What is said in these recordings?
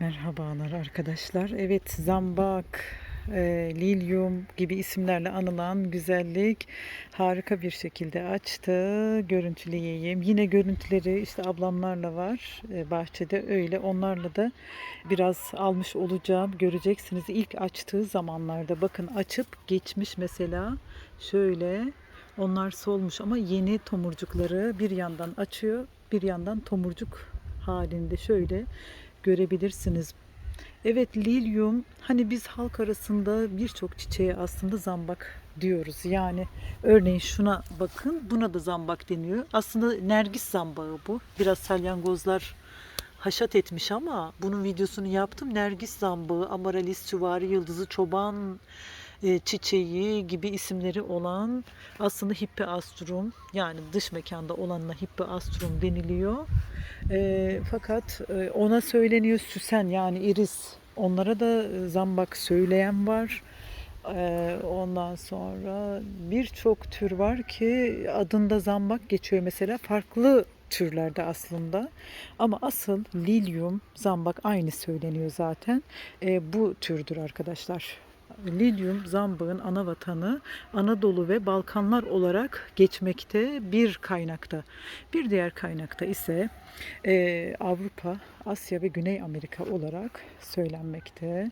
Merhabalar arkadaşlar. Evet zambak, e, lilyum gibi isimlerle anılan güzellik harika bir şekilde açtı. Görüntüleyeyim. Yine görüntüleri işte ablamlarla var e, bahçede öyle. Onlarla da biraz almış olacağım. Göreceksiniz ilk açtığı zamanlarda bakın açıp geçmiş mesela şöyle onlar solmuş ama yeni tomurcukları bir yandan açıyor bir yandan tomurcuk halinde şöyle görebilirsiniz. Evet lilyum hani biz halk arasında birçok çiçeğe aslında zambak diyoruz. Yani örneğin şuna bakın buna da zambak deniyor. Aslında nergis zambağı bu. Biraz salyangozlar haşat etmiş ama bunun videosunu yaptım. Nergis zambağı, amaralis, süvari yıldızı, çoban çiçeği gibi isimleri olan aslında hippeastrum yani dış mekanda olanına hippeastrum deniliyor. E, fakat e, ona söyleniyor süsen yani iris. Onlara da e, zambak söyleyen var. E, ondan sonra birçok tür var ki adında zambak geçiyor mesela farklı türlerde aslında. Ama asıl lilyum, zambak aynı söyleniyor zaten. E, bu türdür arkadaşlar. Lilyum zambağın ana vatanı Anadolu ve Balkanlar olarak geçmekte bir kaynakta. Bir diğer kaynakta ise e, Avrupa, Asya ve Güney Amerika olarak söylenmekte.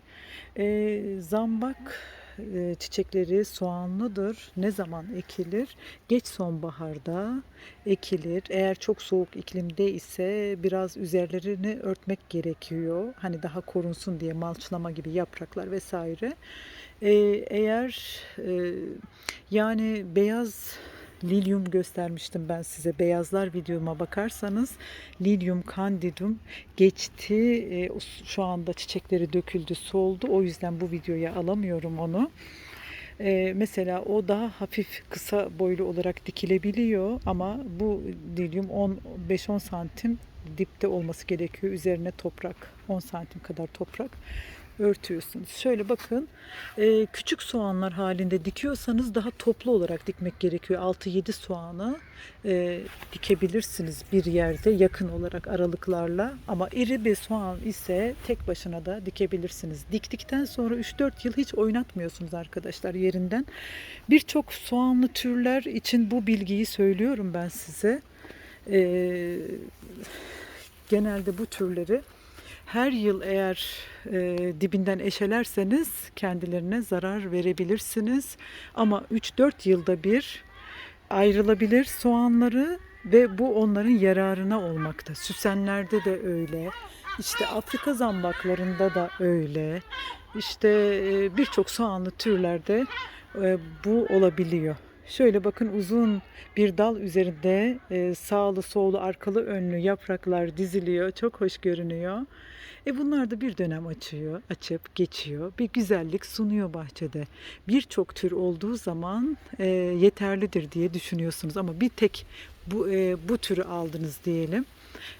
E, zambak e, çiçekleri soğanlıdır. Ne zaman ekilir? Geç sonbaharda ekilir. Eğer çok soğuk iklimde ise biraz üzerlerini örtmek gerekiyor. Hani daha korunsun diye malçlama gibi yapraklar vesaire. E, eğer e, yani beyaz lilyum göstermiştim ben size. Beyazlar videoma bakarsanız lilyum candidum geçti. E, şu anda çiçekleri döküldü, soldu. O yüzden bu videoya alamıyorum onu. E, mesela o daha hafif kısa boylu olarak dikilebiliyor ama bu lilyum 5-10 santim dipte olması gerekiyor. Üzerine toprak 10 santim kadar toprak örtüyorsunuz. Şöyle bakın e, küçük soğanlar halinde dikiyorsanız daha toplu olarak dikmek gerekiyor. 6-7 soğanı e, dikebilirsiniz bir yerde yakın olarak aralıklarla ama iri bir soğan ise tek başına da dikebilirsiniz. Diktikten sonra 3-4 yıl hiç oynatmıyorsunuz arkadaşlar yerinden. Birçok soğanlı türler için bu bilgiyi söylüyorum ben size. E, genelde bu türleri her yıl eğer e, dibinden eşelerseniz kendilerine zarar verebilirsiniz. Ama 3-4 yılda bir ayrılabilir soğanları ve bu onların yararına olmakta. Süsenlerde de öyle. İşte Afrika zambaklarında da öyle. İşte e, birçok soğanlı türlerde e, bu olabiliyor. Şöyle bakın uzun bir dal üzerinde e, sağlı, sollu, arkalı, önlü yapraklar diziliyor. Çok hoş görünüyor. E bunlar da bir dönem açıyor, açıp geçiyor. Bir güzellik sunuyor bahçede. Birçok tür olduğu zaman e, yeterlidir diye düşünüyorsunuz ama bir tek bu e, bu türü aldınız diyelim.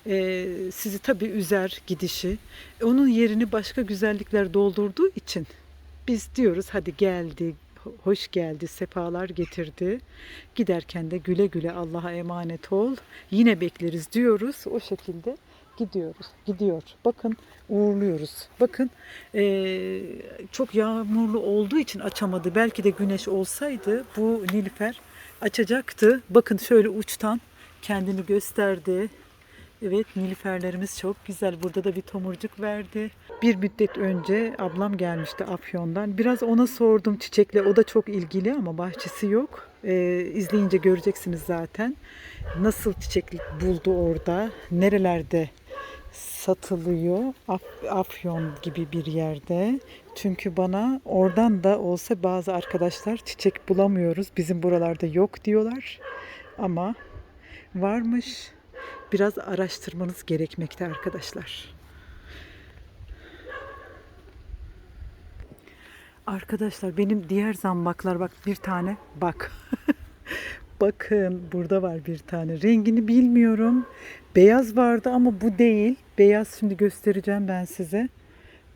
E, sizi tabii üzer gidişi. Onun yerini başka güzellikler doldurduğu için biz diyoruz hadi geldi, hoş geldi, sefalar getirdi. Giderken de güle güle Allah'a emanet ol. Yine bekleriz diyoruz. O şekilde gidiyoruz. Gidiyor. Bakın uğurluyoruz. Bakın ee, çok yağmurlu olduğu için açamadı. Belki de güneş olsaydı bu nilüfer açacaktı. Bakın şöyle uçtan kendini gösterdi. Evet nilüferlerimiz çok güzel. Burada da bir tomurcuk verdi. Bir müddet önce ablam gelmişti Afyon'dan. Biraz ona sordum çiçekle. O da çok ilgili ama bahçesi yok. Ee, izleyince göreceksiniz zaten. Nasıl çiçek buldu orada. Nerelerde satılıyor. Af, Afyon gibi bir yerde. Çünkü bana oradan da olsa bazı arkadaşlar çiçek bulamıyoruz. Bizim buralarda yok diyorlar. Ama varmış. Biraz araştırmanız gerekmekte arkadaşlar. Arkadaşlar benim diğer zambaklar bak bir tane bak. Bakın burada var bir tane. Rengini bilmiyorum. Beyaz vardı ama bu değil. Beyaz şimdi göstereceğim ben size.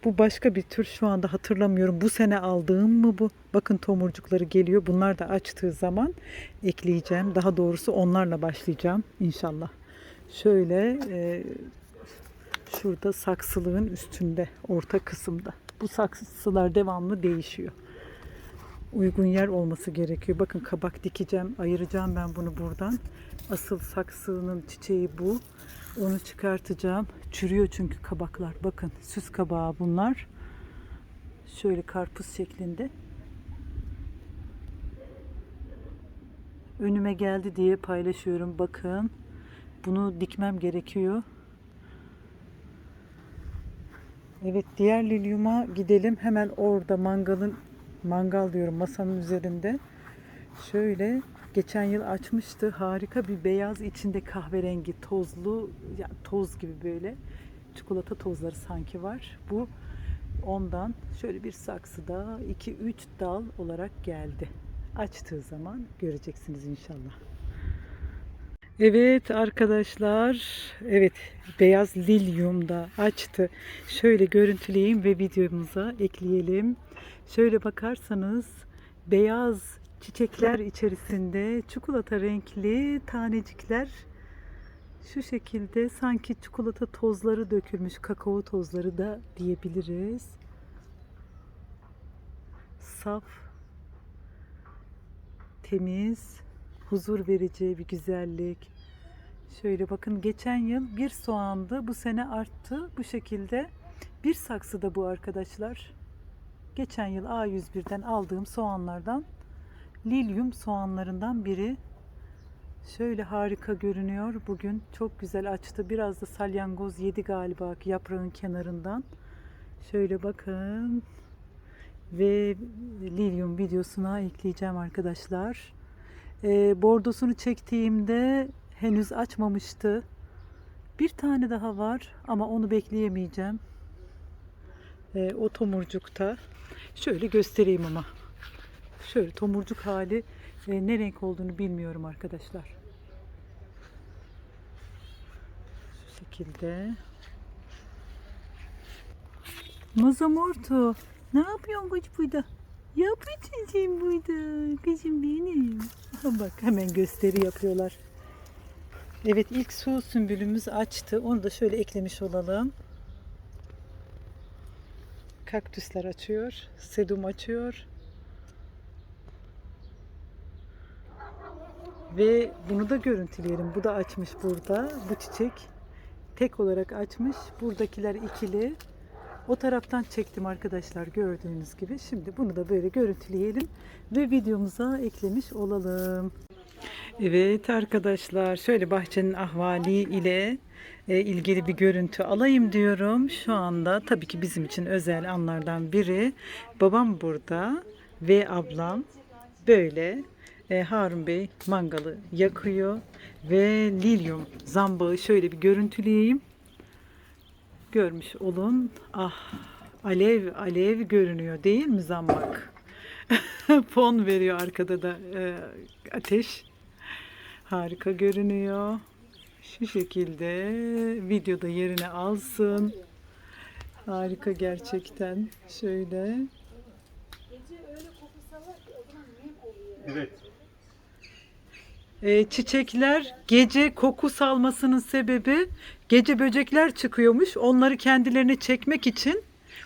Bu başka bir tür şu anda hatırlamıyorum. Bu sene aldığım mı bu? Bakın tomurcukları geliyor. Bunlar da açtığı zaman ekleyeceğim. Daha doğrusu onlarla başlayacağım inşallah. Şöyle e, Şurada saksılığın üstünde, orta kısımda. Bu saksılar devamlı değişiyor. Uygun yer olması gerekiyor. Bakın kabak dikeceğim, ayıracağım ben bunu buradan. Asıl saksının çiçeği bu. Onu çıkartacağım. Çürüyor çünkü kabaklar. Bakın süs kabağı bunlar. Şöyle karpuz şeklinde. Önüme geldi diye paylaşıyorum. Bakın. Bunu dikmem gerekiyor. Evet diğer lilyuma gidelim. Hemen orada mangalın mangal diyorum masanın üzerinde. Şöyle geçen yıl açmıştı. Harika bir beyaz içinde kahverengi tozlu ya toz gibi böyle çikolata tozları sanki var. Bu ondan şöyle bir saksıda 2-3 dal olarak geldi. Açtığı zaman göreceksiniz inşallah. Evet arkadaşlar, evet beyaz lilyum da açtı. Şöyle görüntüleyeyim ve videomuza ekleyelim. Şöyle bakarsanız beyaz çiçekler içerisinde çikolata renkli tanecikler şu şekilde sanki çikolata tozları dökülmüş, kakao tozları da diyebiliriz. Saf, temiz, huzur verici bir güzellik. Şöyle bakın geçen yıl bir soğandı, bu sene arttı bu şekilde. Bir saksıda bu arkadaşlar. Geçen yıl A101'den aldığım soğanlardan lilyum soğanlarından biri. Şöyle harika görünüyor. Bugün çok güzel açtı. Biraz da salyangoz yedi galiba yaprağın kenarından. Şöyle bakın. Ve lilyum videosuna ekleyeceğim arkadaşlar. Ee, bordosunu çektiğimde henüz açmamıştı. Bir tane daha var ama onu bekleyemeyeceğim. Ee, o tomurcukta. Şöyle göstereyim ama. Şöyle tomurcuk hali e, ne renk olduğunu bilmiyorum arkadaşlar. Şu şekilde. Mazamorto. Ne yapıyorsun kız burada? Sen burada. Kızım benim. Bak hemen gösteri yapıyorlar. Evet ilk su sümbülümüz açtı. Onu da şöyle eklemiş olalım. Kaktüsler açıyor. Sedum açıyor. Ve bunu da görüntüleyelim. Bu da açmış burada. Bu çiçek tek olarak açmış. Buradakiler ikili. O taraftan çektim arkadaşlar gördüğünüz gibi. Şimdi bunu da böyle görüntüleyelim ve videomuza eklemiş olalım. Evet arkadaşlar şöyle bahçenin ahvali ile e, ilgili bir görüntü alayım diyorum. Şu anda tabii ki bizim için özel anlardan biri. Babam burada ve ablam böyle e, Harun Bey mangalı yakıyor ve lilyum zambağı şöyle bir görüntüleyeyim. Görmüş olun. Ah alev alev görünüyor değil mi zambak? Fon veriyor arkada da e, ateş. Harika görünüyor. Şu şekilde videoda yerini alsın. Harika gerçekten. Şöyle. Evet. E, çiçekler gece koku salmasının sebebi gece böcekler çıkıyormuş. Onları kendilerine çekmek için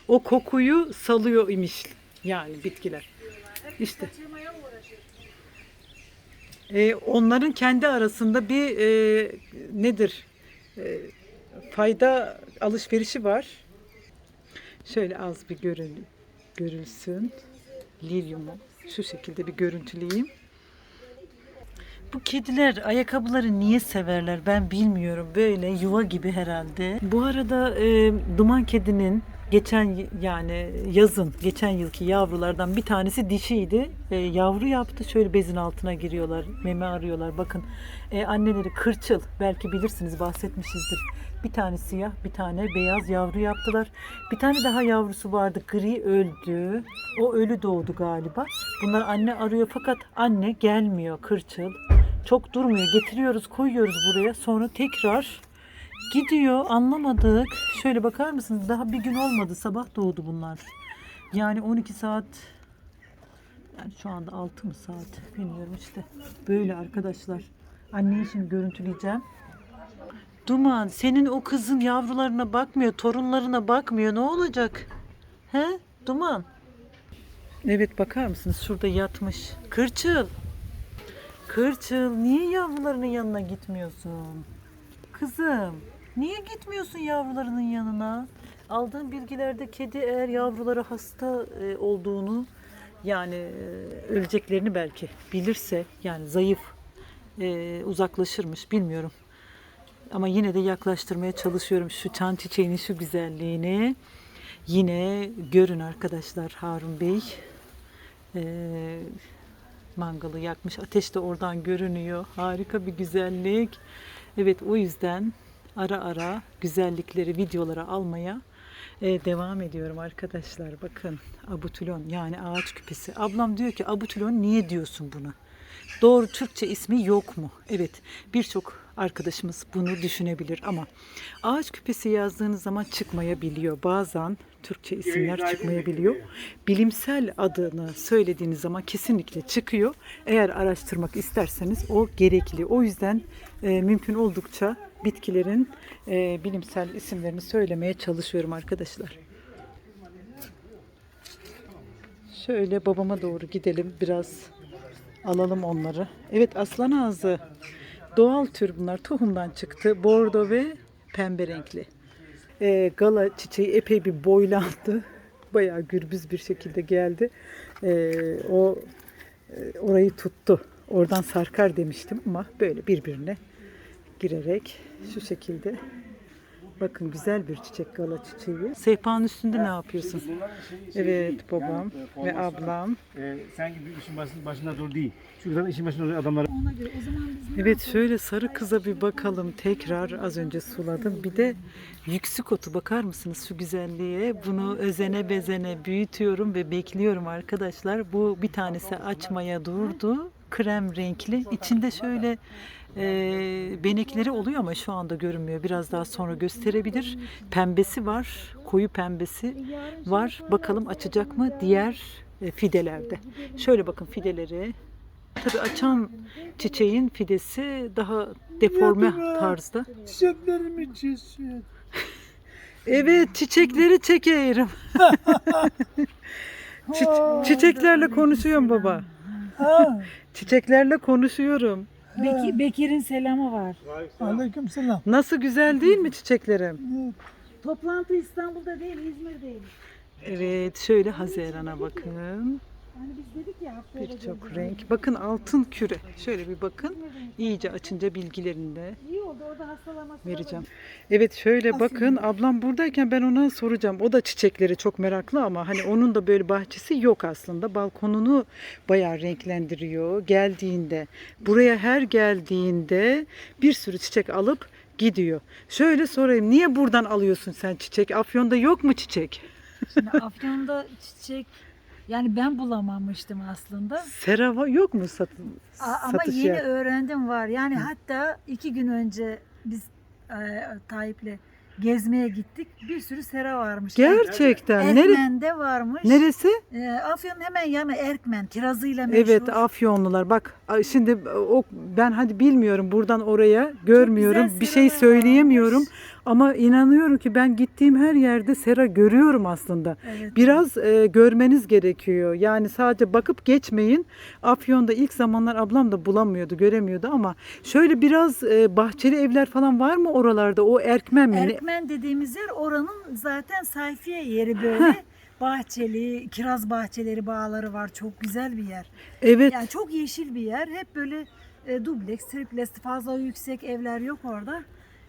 o kokuyu salıyor imiş. Yani bitkiler. İşte. E, onların kendi arasında bir e, nedir? E, fayda alışverişi var. Şöyle az bir görün, görülsün. Lilyumu şu şekilde bir görüntüleyeyim. Bu kediler ayakkabıları niye severler ben bilmiyorum. Böyle yuva gibi herhalde. Bu arada e, duman kedinin geçen yani yazın geçen yılki yavrulardan bir tanesi dişiydi. E, yavru yaptı. Şöyle bezin altına giriyorlar. Meme arıyorlar. Bakın e, anneleri kırçıl. Belki bilirsiniz bahsetmişizdir. Bir tane siyah, bir tane beyaz yavru yaptılar. Bir tane daha yavrusu vardı. Gri öldü. O ölü doğdu galiba. Bunlar anne arıyor fakat anne gelmiyor kırçıl. Çok durmuyor. Getiriyoruz, koyuyoruz buraya. Sonra tekrar gidiyor. Anlamadık. Şöyle bakar mısınız? Daha bir gün olmadı. Sabah doğdu bunlar. Yani 12 saat yani şu anda 6 mı saat bilmiyorum işte. Böyle arkadaşlar. Anneyi şimdi görüntüleyeceğim. Duman senin o kızın yavrularına bakmıyor, torunlarına bakmıyor. Ne olacak? He? Duman. Evet bakar mısınız? Şurada yatmış. Kırçıl. Kırçıl niye yavrularının yanına gitmiyorsun? Kızım niye gitmiyorsun yavrularının yanına? Aldığım bilgilerde kedi eğer yavruları hasta e, olduğunu yani e, öleceklerini belki bilirse yani zayıf e, uzaklaşırmış bilmiyorum. Ama yine de yaklaştırmaya çalışıyorum şu çan çiçeğinin şu güzelliğini. Yine görün arkadaşlar Harun Bey. Ee, mangalı yakmış. Ateş de oradan görünüyor. Harika bir güzellik. Evet o yüzden ara ara güzellikleri videolara almaya e, devam ediyorum arkadaşlar. Bakın abutülon yani ağaç küpesi. Ablam diyor ki abutülon niye diyorsun buna? Doğru Türkçe ismi yok mu? Evet birçok arkadaşımız bunu düşünebilir ama ağaç küpesi yazdığınız zaman çıkmayabiliyor. Bazen Türkçe isimler çıkmayabiliyor. Bilimsel adını söylediğiniz zaman kesinlikle çıkıyor. Eğer araştırmak isterseniz o gerekli. O yüzden e, mümkün oldukça bitkilerin e, bilimsel isimlerini söylemeye çalışıyorum arkadaşlar. Şöyle babama doğru gidelim biraz alalım onları. Evet aslan ağzı. Doğal tür bunlar. Tohumdan çıktı. Bordo ve pembe renkli. Ee, gala çiçeği epey bir boylandı. Bayağı gürbüz bir şekilde geldi. Ee, o e, orayı tuttu. Oradan sarkar demiştim ama böyle birbirine girerek şu şekilde. Bakın güzel bir çiçek gala çiçeği. Sehpanın üstünde ne yapıyorsun? Evet babam ve ablam. Ee, sanki bir işin başında, başında dur değil. Şuradan işin başında dur adamlar. Ona göre o zaman biz ne Evet şöyle sarı kıza bir bakalım. Tekrar az önce suladım. Bir de yüksük otu bakar mısınız şu güzelliğe? Bunu özene bezene büyütüyorum ve bekliyorum arkadaşlar. Bu bir tanesi açmaya durdu. Krem renkli. İçinde şöyle e, benekleri oluyor ama şu anda görünmüyor. Biraz daha sonra gösterebilir. Pembesi var. Koyu pembesi var. Bakalım açacak mı diğer e, fidelerde. Şöyle bakın fideleri. Tabii açan çiçeğin fidesi daha deforme tarzda. Çiçeklerimi kesiyor. Evet çiçekleri çekerim. Çi- çiçeklerle konuşuyorum baba. Çiçeklerle konuşuyorum. Beki, Bekir'in selamı var. aleyküm selam. Nasıl güzel değil mi çiçeklerim? Toplantı İstanbul'da değil, İzmir'deyim. Evet şöyle Haziran'a bakın. Birçok renk. Bakın altın küre. Şöyle bir bakın. İyice açınca bilgilerinde İyi oldu orada hastalaması vereceğim. Evet şöyle bakın ablam buradayken ben ona soracağım. O da çiçekleri çok meraklı ama hani onun da böyle bahçesi yok aslında. Balkonunu bayağı renklendiriyor geldiğinde. Buraya her geldiğinde bir sürü çiçek alıp gidiyor. Şöyle sorayım niye buradan alıyorsun sen çiçek? Afyon'da yok mu çiçek? Şimdi Afyon'da çiçek yani ben bulamamıştım aslında. Serava yok mu satın? A- ama yeni yer? öğrendim var. Yani hatta iki gün önce biz e, Tayyip'le gezmeye gittik. Bir sürü sera varmış. Gerçekten. Nere Erkmen'de varmış. neresi? E, Afyon'un hemen yanı Erkmen. Kirazıyla meşhur. Evet Afyonlular bak şimdi o ben hadi bilmiyorum buradan oraya görmüyorum bir şey söyleyemiyorum varmış. Ama inanıyorum ki ben gittiğim her yerde sera görüyorum aslında. Evet. Biraz e, görmeniz gerekiyor. Yani sadece bakıp geçmeyin. Afyon'da ilk zamanlar ablam da bulamıyordu, göremiyordu ama şöyle biraz e, bahçeli evler falan var mı oralarda? O Erkmen mi? Erkmen dediğimiz yer oranın zaten sayfiye yeri böyle. bahçeli, kiraz bahçeleri, bağları var. Çok güzel bir yer. Evet. Yani çok yeşil bir yer. Hep böyle e, dubleks, triples, fazla yüksek evler yok orada.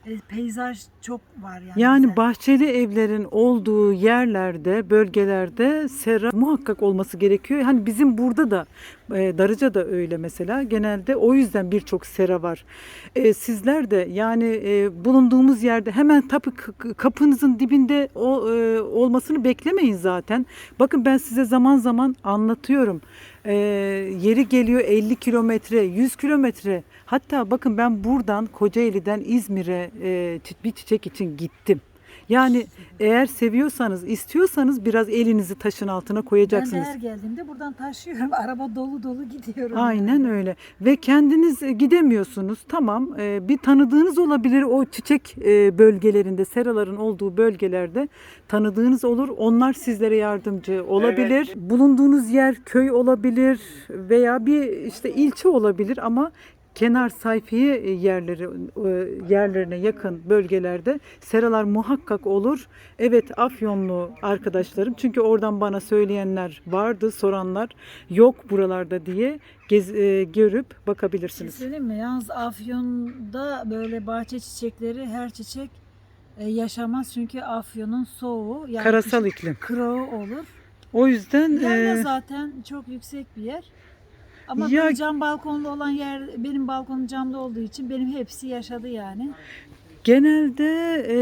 E, peyzaj çok var yani. Yani güzel. bahçeli evlerin olduğu yerlerde, bölgelerde sera muhakkak olması gerekiyor. Hani bizim burada da e, Darıca da öyle mesela. Genelde o yüzden birçok sera var. E, sizler de yani e, bulunduğumuz yerde hemen tapu kapınızın dibinde olmasını beklemeyin zaten. Bakın ben size zaman zaman anlatıyorum. Yeri geliyor 50 kilometre, 100 kilometre. Hatta bakın ben buradan Kocaeli'den İzmir'e bir çiçek için gittim. Yani eğer seviyorsanız, istiyorsanız biraz elinizi taşın altına Ben koyacaksınız. her geldiğimde buradan taşıyorum. Araba dolu dolu gidiyorum. Aynen öyle. Ve kendiniz e, gidemiyorsunuz. Tamam. e, Bir tanıdığınız olabilir o çiçek e, bölgelerinde, seraların olduğu bölgelerde tanıdığınız olur. Onlar sizlere yardımcı olabilir. Bulunduğunuz yer köy olabilir veya bir işte ilçe olabilir ama kenar sayfiye yerleri e, yerlerine yakın bölgelerde seralar muhakkak olur. Evet Afyonlu arkadaşlarım çünkü oradan bana söyleyenler vardı, soranlar yok buralarda diye gez, e, görüp şey bakabilirsiniz. söyleyeyim mi? Yalnız Afyon'da böyle bahçe çiçekleri her çiçek e, yaşamaz çünkü Afyon'un soğuğu yani Karasal iklim. kırağı olur. O yüzden Yayla e, zaten çok yüksek bir yer. Ama Ya- böyle cam balkonlu olan yer benim balkonum camda olduğu için benim hepsi yaşadı yani. genelde e,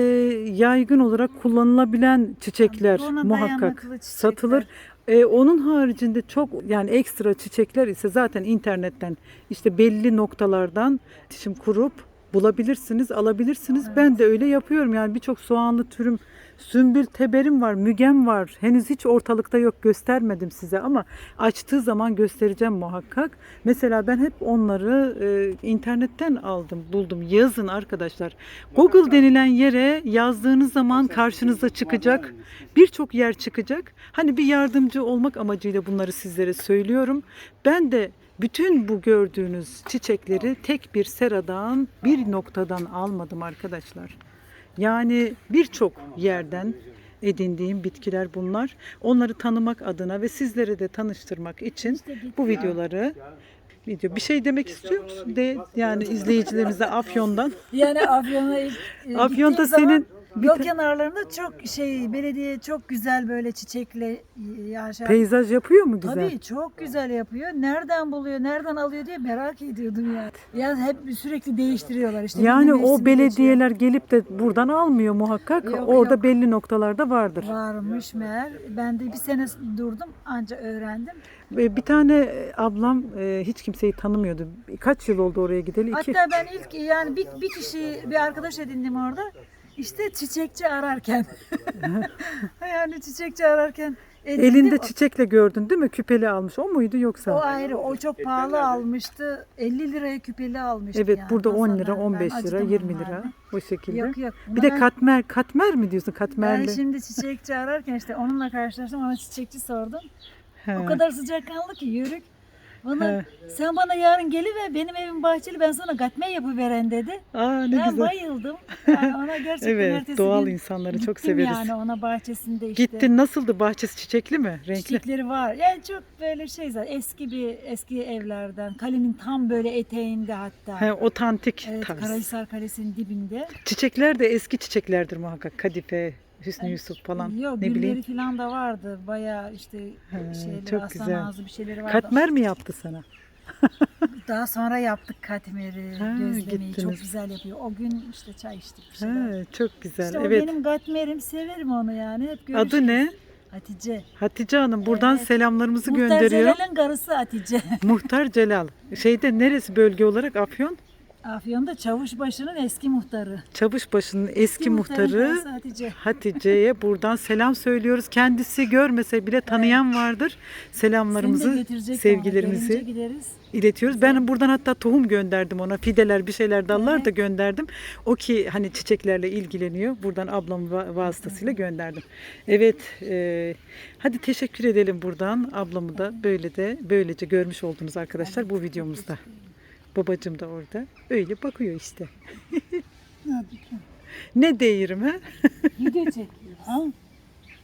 yaygın olarak kullanılabilen çiçekler Ona muhakkak çiçekler. satılır. E, onun haricinde çok yani ekstra çiçekler ise zaten internetten işte belli noktalardan iletişim kurup bulabilirsiniz, alabilirsiniz. Ben de öyle yapıyorum. Yani birçok soğanlı türüm sümbül teberim var, mügem var. Henüz hiç ortalıkta yok göstermedim size ama açtığı zaman göstereceğim muhakkak. Mesela ben hep onları e, internetten aldım, buldum. Yazın arkadaşlar. Google denilen yere yazdığınız zaman karşınıza çıkacak. Birçok yer çıkacak. Hani bir yardımcı olmak amacıyla bunları sizlere söylüyorum. Ben de bütün bu gördüğünüz çiçekleri tek bir seradan, bir noktadan almadım arkadaşlar. Yani birçok yerden edindiğim bitkiler bunlar. Onları tanımak adına ve sizlere de tanıştırmak için bu videoları video bir şey demek istiyor musun? De yani izleyicilerimize Afyon'dan. Yani Afyon'a e, Afyon'da zaman senin bir yol kenarlarında çok şey belediye çok güzel böyle çiçekle yani şey- peyzaj yapıyor mu güzel? Tabii çok güzel yapıyor. Nereden buluyor, nereden alıyor diye merak ediyordum yani. Ya hep sürekli değiştiriyorlar işte. Yani o mevsimi belediyeler gelip de buradan almıyor muhakkak. Yok, Orada yok. belli noktalarda vardır. geçiyor. Varmış meğer. Ben de bir sene durdum anca öğrendim. Ve Bir tane e, ablam e, hiç kimseyi tanımıyordu. Kaç yıl oldu oraya gideli? İki. Hatta ben ilk yani bir, bir kişi bir arkadaş edindim orada. İşte çiçekçi ararken. yani çiçekçi ararken edindim. Elinde çiçekle gördün değil mi? Küpeli almış. O muydu yoksa? O ayrı. O çok pahalı almıştı. 50 liraya küpeli almıştı. Evet yani. burada 10 lira, Nasıl ben- 15 ben lira, acıdım 20 onlarla. lira o şekilde. Yok yok. Bir de katmer, katmer mi diyorsun? Ben Katmerli. şimdi çiçekçi ararken işte onunla karşılaştım. Ona çiçekçi sordum. He. O kadar sıcakkanlı ki yörük. Bana sen bana yarın geliver benim evim bahçeli ben sana katmer yapıveren dedi. Aa ne ben güzel. bayıldım. Yani ona gerçekten Evet, doğal insanları çok severiz. yani ona bahçesinde işte. Gittin nasıldı? Bahçesi çiçekli mi? Renkli. Çiçekleri var. Yani çok böyle şey zaten eski bir eski evlerden. Kalenin tam böyle eteğinde hatta. He, otantik Evet, tarz. Karahisar Kalesi'nin dibinde. Çiçekler de eski çiçeklerdir muhakkak. Kadife, Hüsnü Yusuf falan. Yok ne bileyim. falan da vardı. Bayağı işte He, şeyleri, çok aslan güzel. ağzı bir şeyleri vardı. Katmer mi yaptı sana? Daha sonra yaptık katmeri, Ha, gözlemeyi. gittiniz. Çok güzel yapıyor. O gün işte çay içtik bir şeyler. He, çok güzel. İşte o evet. benim katmerim. Severim onu yani. Hep görüşürüz. Adı ne? Hatice. Hatice Hanım buradan Evet. selamlarımızı Muhtar gönderiyorum. Celal'in karısı Hatice. Muhtar Celal. Şeyde neresi bölge olarak Afyon? Afyon'da Çavuşbaşı'nın eski muhtarı. Çavuşbaşı'nın eski Muhtarın muhtarı Hatice. Hatice'ye buradan selam söylüyoruz. Kendisi görmese bile tanıyan vardır. Seni de Selamlarımızı, sevgilerimizi iletiyoruz. Ben buradan hatta tohum gönderdim ona. Fideler, bir şeyler, dallar Evet. da gönderdim. O ki hani çiçeklerle ilgileniyor. Buradan ablam va- vasıtasıyla gönderdim. Evet. e, hadi teşekkür edelim buradan. Ablamı da böyle de böylece görmüş oldunuz arkadaşlar bu videomuzda. Babacım da orada. Öyle bakıyor işte. ne değirim ha? Video çekiyoruz. Ha?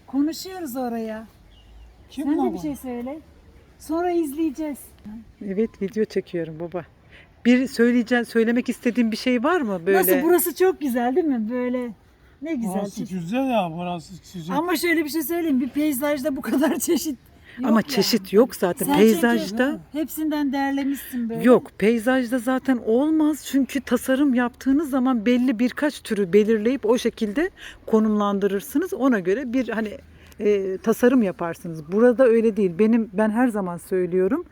Konuşuyoruz oraya. Kim Sen de baba? bir şey söyle. Sonra izleyeceğiz. Evet video çekiyorum baba. Bir söyleyeceğim, söylemek istediğin bir şey var mı böyle? Nasıl burası çok güzel değil mi? Böyle ne güzel. Burası çeşit. güzel ya burası çiçek. Ama şöyle bir şey söyleyeyim. Bir peyzajda bu kadar çeşit yok Ama yani. çeşit yok zaten. Sen Peyzajda çünkü hepsinden derlemişsin böyle. yok. Peyzajda zaten olmaz. Çünkü tasarım yaptığınız zaman belli birkaç türü belirleyip o şekilde konumlandırırsınız. Ona göre bir hani e, tasarım yaparsınız. Burada öyle değil. Benim ben her zaman söylüyorum.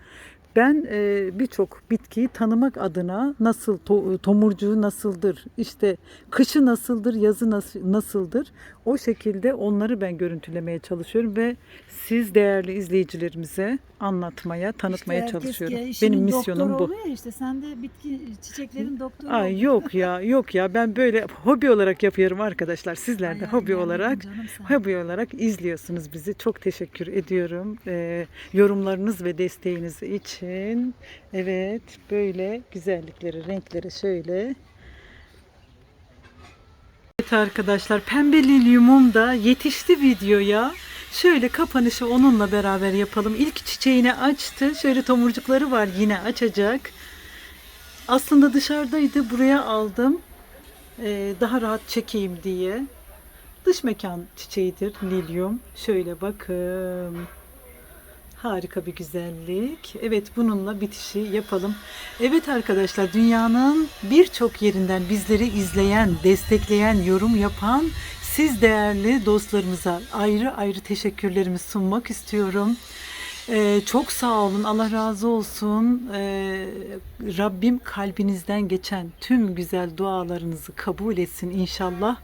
Ben e, birçok bitkiyi tanımak adına nasıl to- tomurcuğu nasıldır, işte kışı nasıldır, yazı nas- nasıldır o şekilde onları ben görüntülemeye çalışıyorum ve siz değerli izleyicilerimize anlatmaya, tanıtmaya İşte çalışıyorum. Benim misyonum bu. ya işte sen de bitki çiçeklerin doktoru Ay yok ya yok ya ben böyle hobi olarak yapıyorum arkadaşlar. Sizler de hobi yani olarak hobi olarak izliyorsunuz bizi. Çok teşekkür ediyorum. Ee, yorumlarınız ve desteğiniz için. Evet böyle güzellikleri, renkleri şöyle. Evet arkadaşlar pembe lilyumum da yetişti videoya. Şöyle kapanışı onunla beraber yapalım. İlk çiçeğini açtı. Şöyle tomurcukları var yine açacak. Aslında dışarıdaydı. Buraya aldım. Ee, daha rahat çekeyim diye. Dış mekan çiçeğidir lilyum. Şöyle bakın. Harika bir güzellik. Evet bununla bitişi yapalım. Evet arkadaşlar dünyanın birçok yerinden bizleri izleyen, destekleyen, yorum yapan siz değerli dostlarımıza ayrı ayrı teşekkürlerimi sunmak istiyorum. Ee, çok sağ olun. Allah razı olsun. Ee, Rabbim kalbinizden geçen tüm güzel dualarınızı kabul etsin inşallah.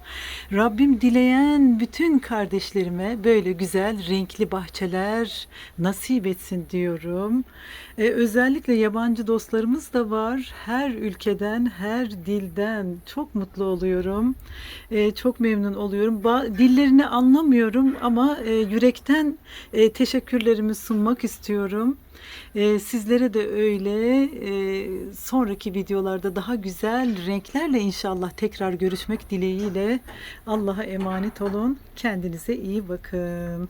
Rabbim dileyen bütün kardeşlerime böyle güzel renkli bahçeler nasip etsin diyorum. Ee, özellikle yabancı dostlarımız da var. Her ülkeden, her dilden çok mutlu oluyorum. Ee, çok memnun oluyorum. Ba- dillerini anlamıyorum ama e, yürekten e, teşekkürlerimi sunmak istiyorum. E, sizlere de öyle. E, sonraki videolarda daha güzel renklerle inşallah tekrar görüşmek dileğiyle. Allah'a emanet olun. Kendinize iyi bakın.